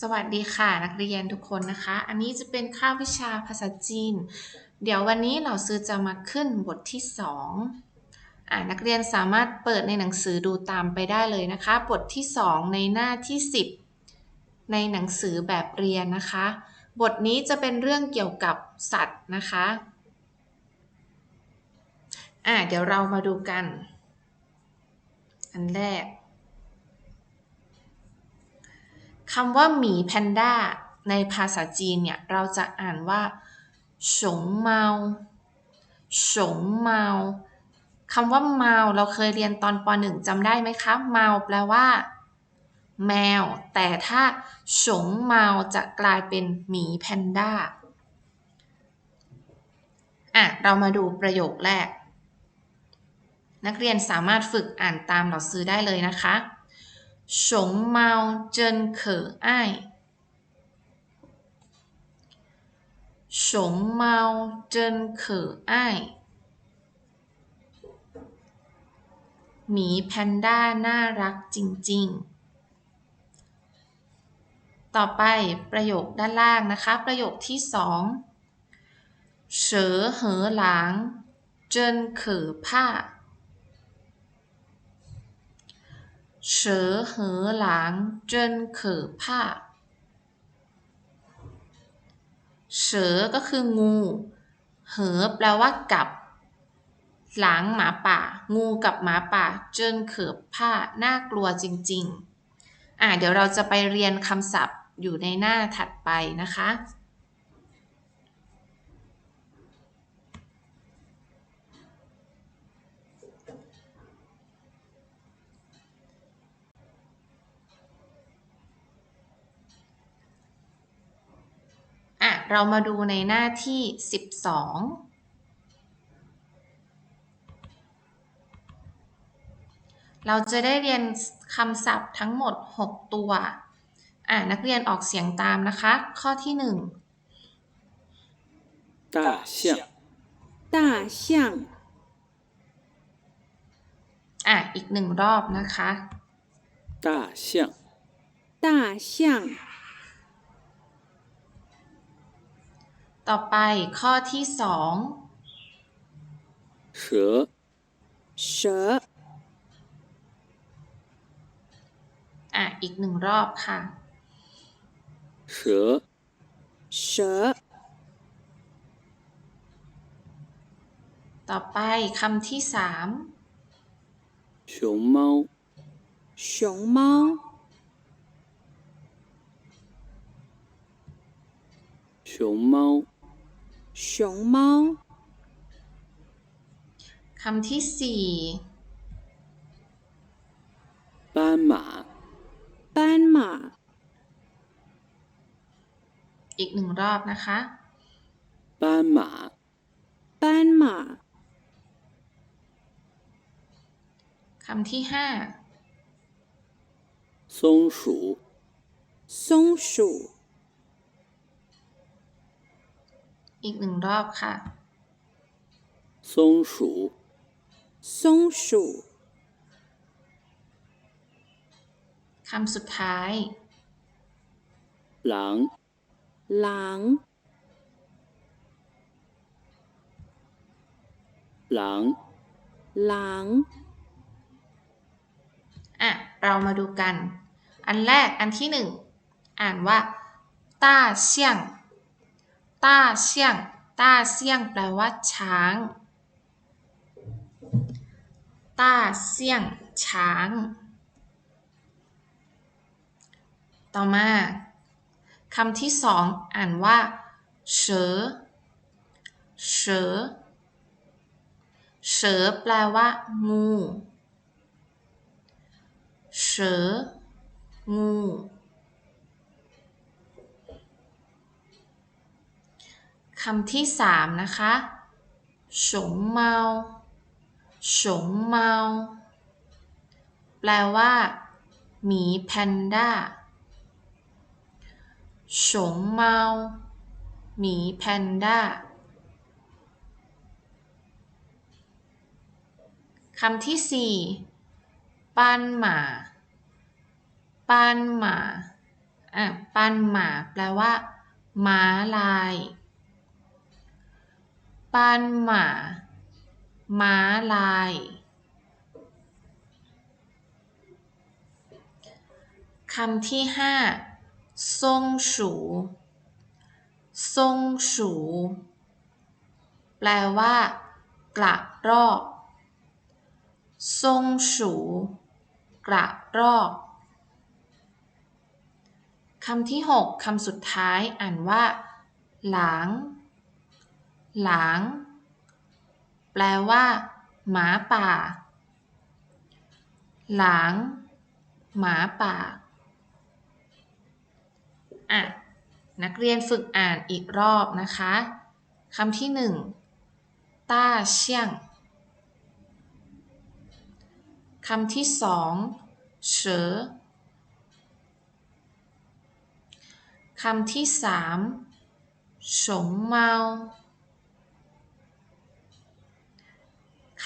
สวัสดีค่ะนักเรียนทุกคนนะคะ อันนี้จะเป็นค่าบวิชาภาษาจีน เดี๋ยววันนี้เราซื้อจะมาขึ้นบทที่2อ่านักเรียนสามารถเปิดในหนังสือดูตามไปได้เลยนะคะ บทที่ 2 ในหน้าที่ 10 ในหนังสือแบบเรียนนะคะ บทนี้จะเป็นเรื่องเกี่ยวกับสัตว์นะคะอ่าเดี๋ยวเรามาดูกัน อันแรก คำว่าหมีแพนด้าในภาษาจีนเนี่ย เราจะอ่านว่าฉงเมาฉงเมาคำว่าเมาเราเคยเรียนตอนป .1 จำได้ไหมคะ เมาแปลว่า แมว แต่ถ้าฉงเมาจะกลายเป็นหมีแพนด้าอะ เรามาดูประโยคแรก นักเรียนสามารถฝึกอ่านตามเราซื้อได้เลยนะคะ 熊猫真可爱。熊猫真可爱。หมีแพนด้าน่ารักจริงๆ ต่อไปประโยคด้านล่างนะคะ ประโยคที่สองเสือเหอหลางเจินเขอผ้า เสือเหอหลังจนเขอผ้าเสือก็คืองู เหอแปลว่ากับหลังหมาป่า งูกับหมาป่าจนเขอผ้าน่ากลัวจริง ๆ อ่าเดี๋ยวเราจะไปเรียนคำศัพท์อยู่ในหน้าถัดไปนะคะอ่ะ เรามาดูในหน้าที่ 12 เราจะได้เรียนคำศัพท์ทั้งหมด 6 ตัว อ่ะ นักเรียนออกเสียงตามนะคะ ข้อที่ 1 大象，大象， อ่ะ อีกหนึ่งรอบนะคะ 大象，大象， ต่อไปข้อที่ 蛇，蛇， 2 อ่ะ อีกหนึ่งรอบค่ะ 蛇，蛇， ต่อไปคำที่ 3 熊猫，熊猫，熊猫， 熊猫， คำที่ 斑马，斑马， 4 อีกหนึ่งรอบนะคะ 斑马，斑马， คำที่ 松鼠，松鼠， อีกหนึ่งรอบค่ะ 松鼠，松鼠， คำสุดท้าย 狼，狼，狼，狼， อ่ะ เรามาดูกัน อันแรก อันที่หนึ่ง อ่านว่า ต้าเสี่ยง ต้าเสี่ยง ต้าเสี่ยงแปลว่าช้าง ต้าเสี่ยง ช้าง ต่อมาคำที่สองอ่านว่าเสือเสือเสือแปลว่า งูเสืองู คำที่สามนะคะฉงเมาฉงเมา แปลว่า หมีแพนด้าฉงเมา หมีแพนด้าคำที่สี่ปานหมาปานหมาอะปันหมา แปลว่า ม้าลาย ปันหมาม้าลาย คำที่ห้าซงสูซงสูแปลว่า กระรอกซงสูกระรอกคำที่หกคำสุดท้ายอ่านว่า หลาง หลาง แปลว่า หมาป่า หลาง หมาป่า อะ นักเรียนฝึกอ่านอีกรอบนะคะคำที่หนึ่งต้าเชี่ยงคำที่สองเฉอคำที่สามฉงเมา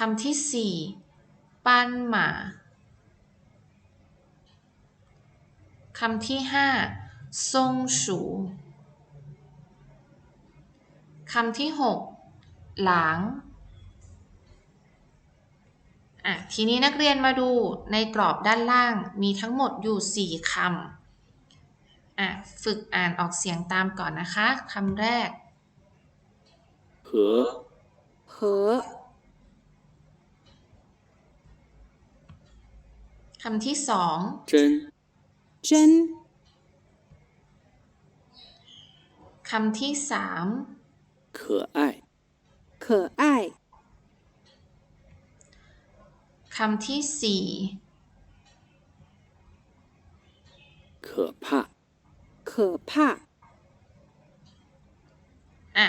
คำที่สี่ปั้นหมาคำที่ห้าซงสูคำที่หกหลางอะทีนี้นักเรียนมาดูในกรอบด้านล่างมีทั้งหมดอยู่4คำอะฝึกอ่านออกเสียงตามก่อนนะคะคำแรก和和 คำที่สอง 真真 คำที่สาม 可爱可爱 คำที่สี่ 可怕可怕 อ่ะ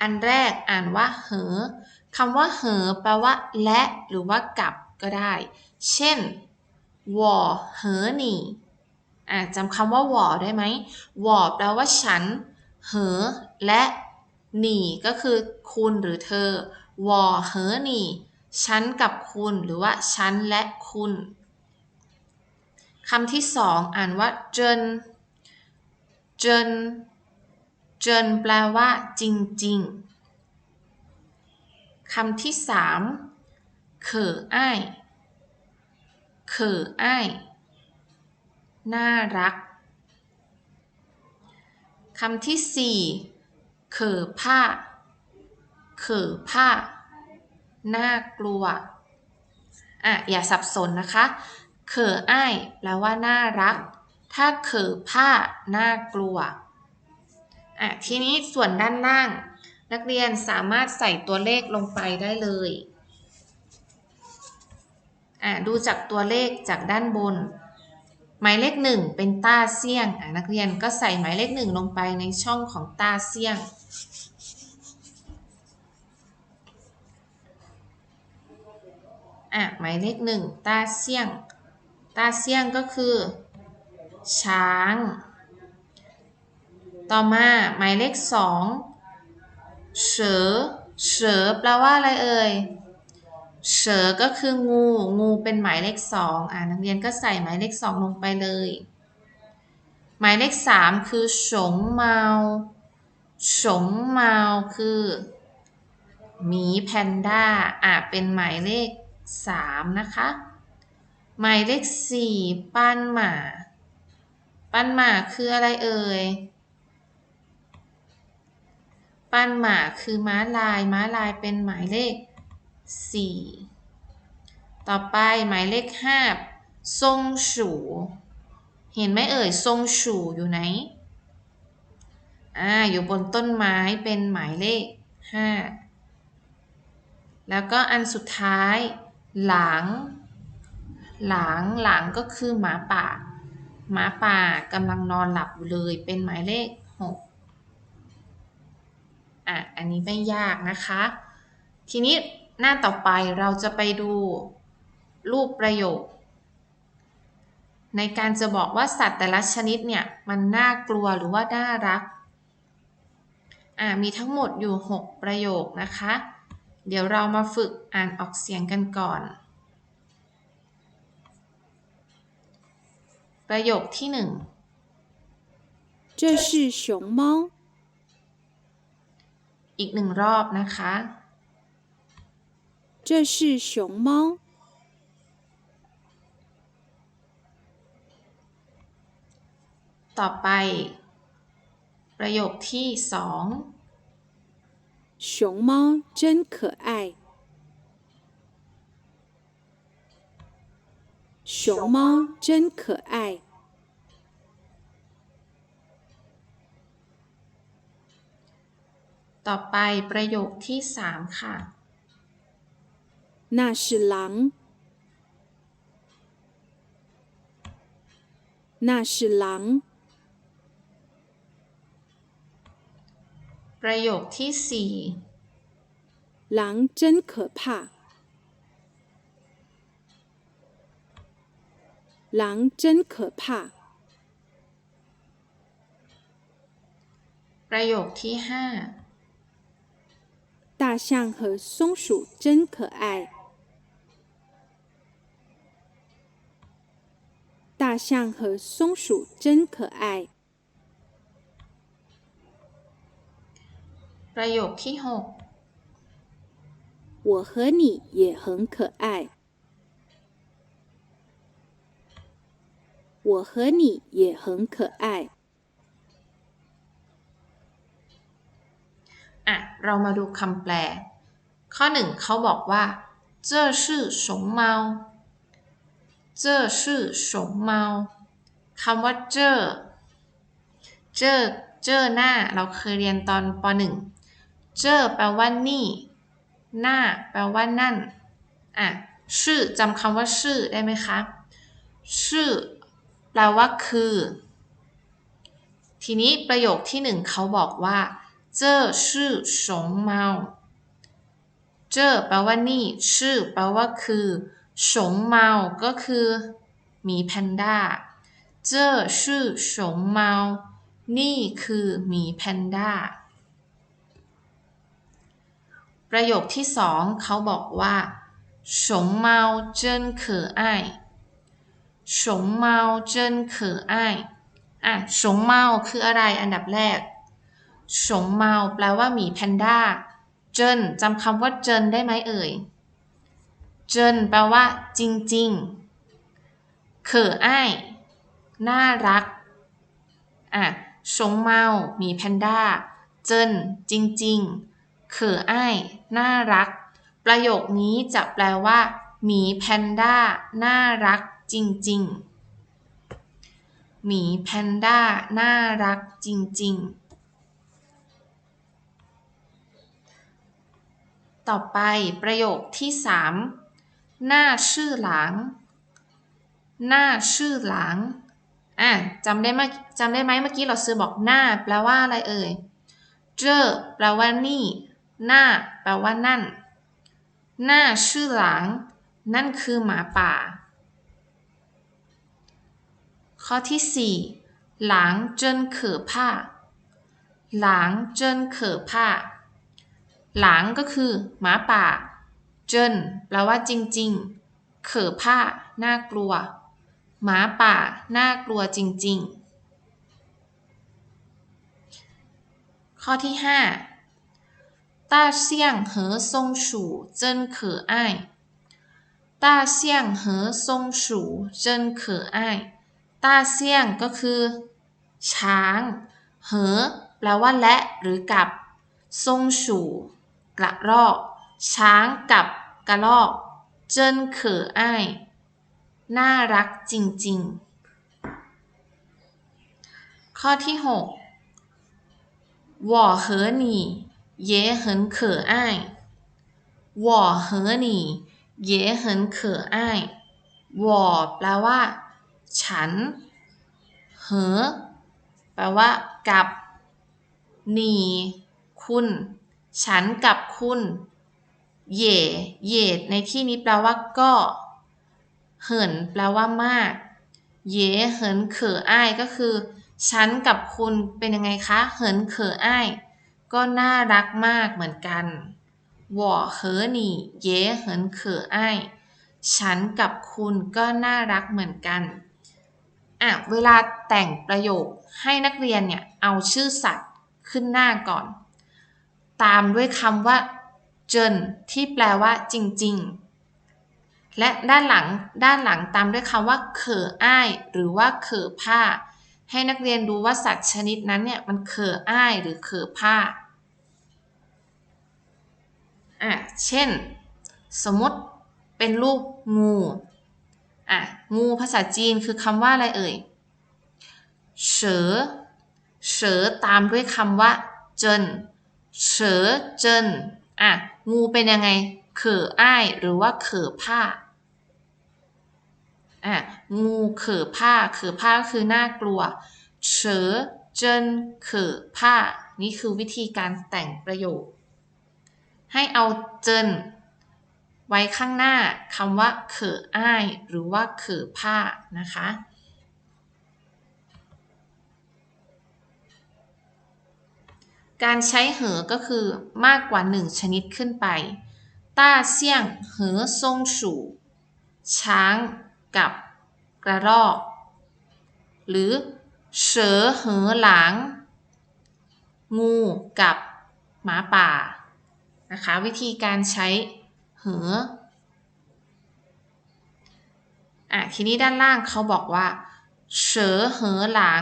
อันแรกอ่านว่า เหอ คำว่า เหอ แปลว่า และ หรือว่า กับก็ได้ เช่น วอเหอหนี่อะจำคำว่าวอได้ไหมวอแปลว่าฉัน เหอ และหนี่ก็คือคุณหรือเธอวอเหอหนี่ฉันกับคุณหรือว่าฉันและคุณคำที่สองอ่านว่าจนจนจนแปลว่า จริงจรคำที่สามเขออ้า เขออ้ายน่ารักคำที่สี่เขอผ้า เขอผ้า น่ากลัว อะ อย่าสับสนนะคะ เขออ้ายแปลว่าน่ารัก ถ้าเขอผ้า น่ากลัว อะ ทีนี้ส่วนด้านล่าง นักเรียนสามารถใส่ตัวเลขลงไปได้เลย อะดูจากตัวเลขจากด้านบน หมายเลขหนึ่งเป็นต้าเซี่ยงอะนักเรียนก็ใส่หมายเลขหนึ่งลงไปในช่องของต้าเซี่ยง อะหมายเลขหนึ่งต้าเซี่ยง ต้าเซี่ยงก็คือ ช้าง ต่อมาหมายเลขสองเฉอเฉอแปลว่าอะไรเอ่ย เฉอก็คืองู งูเป็นหมายเลขสองอ่านักเรียนก็ใส่หมายเลขสองลงไปเลย หมายเลขสามคือฉงเมาฉงเมาคือหมีแพนด้าอ่าเป็นหมายเลขสามนะคะ หมายเลขสี่ปั้นหมา ปั้นหมาคืออะไรเอ่ยปั้นหมาคือม้าลาย ม้าลายเป็นหมายเลข 4 ต่อไปหมายเลข 5 ทรงสูเห็นไหมเอ่ย ทรงสูอยู่ไหน อ่า อยู่บนต้นไม้เป็นหมายเลข 5 แล้วก็อันสุดท้าย หลัง หลัง หลังก็คือหมาป่า หมาป่ากำลังนอนหลับอยู่เลย เป็นหมายเลข 6อะ อันนี้ไม่ยากนะคะ ทีนี้ หน้าต่อไปเราจะไปดูรูปประโยค ในการจะบอกว่าสัตว์แต่ละชนิดเนี่ยมันน่ากลัวหรือว่าน่ารัก อ่ามีทั้งหมดอยู่ 6 ประโยคนะคะ เดี๋ยวเรามาฝึกอ่านออกเสียงกันก่อน ประโยคที่ 1 这是熊猫。 อีกหนึ่งรอบนะคะ 这是熊猫。 ต่อไป ประโยคที่สอง 熊猫真可爱。熊猫真可爱。 ต่อไปประโยคที่สามค่ะ 那是狼。那是狼。 ประโยคที่สี่ 狼真可怕。狼真可怕。 ประโยคที่ห้า 大象和松鼠真可爱。 大象和松鼠真可爱。 ประโยคที่หก 我和你也很可爱。我和你也很可爱。 อ่ะ เรามาดูคำแปล ข้อหนึ่งเขาบอกว่า这是熊猫 เจอชื่อสมเมาคำว่าเจอเจอเจอหน้าเราเคยเรียนตอนป .1 เจอแปลว่านี่ หน้า แปลว่านั่นอะชื่อจำคำว่าชื่อได้ไหมคะ ชื่อ แปลว่าคือ ทีนี้ประโยคที่หนึ่งเขาบอกว่า เจอชื่อสงเมา เจอแปลว่านี่ ชื่อ แปลว่าคือ ฉงเมาก็คือหมีแพนด้า เจ้อชื่อฉงเมา นี่คือหมีแพนด้า ประโยคที่สองเขาบอกว่าฉงเมาเจิ้นเขอไอฉงเมาเจิ้นเขอไออะฉงเมาคืออะไรอันดับแรกฉงเมาแปลว่าหมีแพนด้า เจนจำคำว่าเจินได้ไหมเอ่ย เจินแปลว่า จริง ๆ เขออ้าย น่ารัก อะฉงเมา มีแพนด้า เจินจริง ๆ เขออ้าย น่ารัก ประโยคนี้จะแปลว่า หมีแพนด้า น่ารัก จริง ๆ หมีแพนด้า น่ารัก จริง ๆต่อไปประโยคที่สาม หน้าชื่อหลัง หน้าชื่อหลังอะจำได้ไหมจำได้ไหมเมื่อกี้เราซื้อบอกหน้า แปลว่าอะไรเอ่ย เจอแปลว่านี่ หน้า แปลว่านั่น หน้าชื่อหลัง นั่นคือหมาป่า ข้อที่สี่หลังเจนเขอผ้า หลังเจนเขอผ้า หลังก็คือหมาป่า เจินแปลว่าจริง ๆ เข่อผ้า น่ากลัว หมาป่า น่ากลัวจริง ๆ ข้อที่ 5ต้าเซี่ยงเหอซงชูเจนเข่ออต้าเซี่ยงเหอซงชูเจนเข่ออต้าเซี่ยงก็คือ ช้าง เหอ แปลว่าและหรือกับ ซงชูกระรอกช้างกับ กระรอก เจิ้นเขออ้าย น่ารักจริงๆ ข้อที่หก我和你也很可爱我和你也很可爱我แปลว่า ฉัน เหอ แปลว่า กับ หนี คุณ ฉันกับคุณ เย่เยดในที่นี้แปลว่าก็ เหินแปลว่ามาก เย่เหินเขออ้ายก็คือ ฉันกับคุณเป็นยังไงคะ เหินเขออ้าย ก็น่ารักมากเหมือนกันวอเฮอหนี่เย่เหินเขออ้ายฉันกับคุณก็น่ารักเหมือนกันอะเวลาแต่งประโยคให้นักเรียนเนี่ยเอาชื่อสัตว์ขึ้นหน้าก่อน ตามด้วยคำว่า เจินที่แปลว่าจริง ๆ และด้านหลังด้านหลังตามด้วยคำว่าเขออ้าย หรือว่าเขอผ้า ให้นักเรียนดูว่าสัตว์ชนิดนั้นเนี่ยมันเขออ้ายหรือเขอผ้าอะเช่น สมมติเป็นรูปงูอะงูภาษาจีนคือคำว่าอะไรเอ่ยเฉอเฉอตามด้วยคำว่าเจินเฉอเจิน อะงูเป็นยังไง เขออ้ายหรือว่าเขอผ้าอะงูเขอผ้าเขอผ้าก็คือน่ากลัวเฉอเจินเขอผ้า นี่คือวิธีการแต่งประโยค ให้เอาเจินไว้ข้างหน้าคำว่าเขออ้าย หรือว่าเขอผ้านะคะ การใช้เหอก็คือมากกว่า 1 ชนิดขึ้นไป ต้าเซี่ยงเหอซงสู่ ช้างกับกระรอก หรือเฉอเหอหลาง งูกับหมาป่า นะคะ วิธีการใช้เหออะทีนี้ด้านล่างเขาบอกว่าเฉอเหอหลาง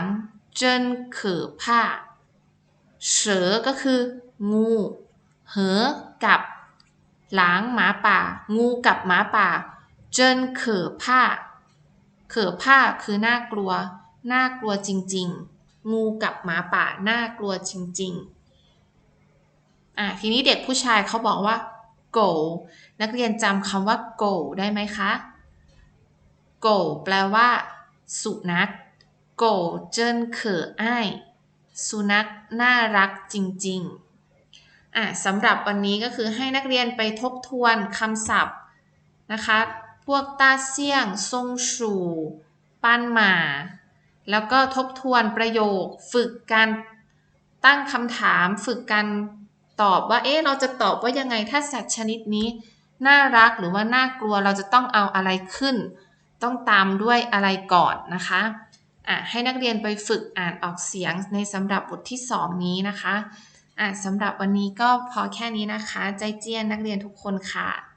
เจนเขอผ้า เฉอก็คือ งูเหอกับหลางหมาป่า งูกับหมาป่า เจินเขอผ้า เขอผ้าคือน่ากลัว น่ากลัวจริง ๆ งูกับหมาป่า น่ากลัวจริง ๆ อะทีนี้เด็กผู้ชายเขาบอกว่าโกนักเรียนจำคำว่าโกได้ไหมคะโกแปลว่า สุนัขโกเจินเขออ้าย สุนัขน่ารักจริงๆอะสำหรับวันนี้ก็คือให้นักเรียนไปทบทวนคำศัพท์นะคะ พวกต้าเซี่ยงซงชูป้นหมา แล้วก็ทบทวนประโยค ฝึกการตั้งคำถาม ฝึกการตอบว่า เอ๊ะ เราจะตอบว่ายังไงถ้าสัตว์ชนิดนี้ น่ารักหรือว่าน่ากลัว เราจะต้องเอาอะไรขึ้น ต้องตามด้วยอะไรก่อนนะคะ อะให้นักเรียนไปฝึกอ่านออกเสียงในสำหรับบทที่ 2 นี้นะคะอะสำหรับวันนี้ก็พอแค่นี้นะคะ ใจเจียนนักเรียนทุกคนค่ะ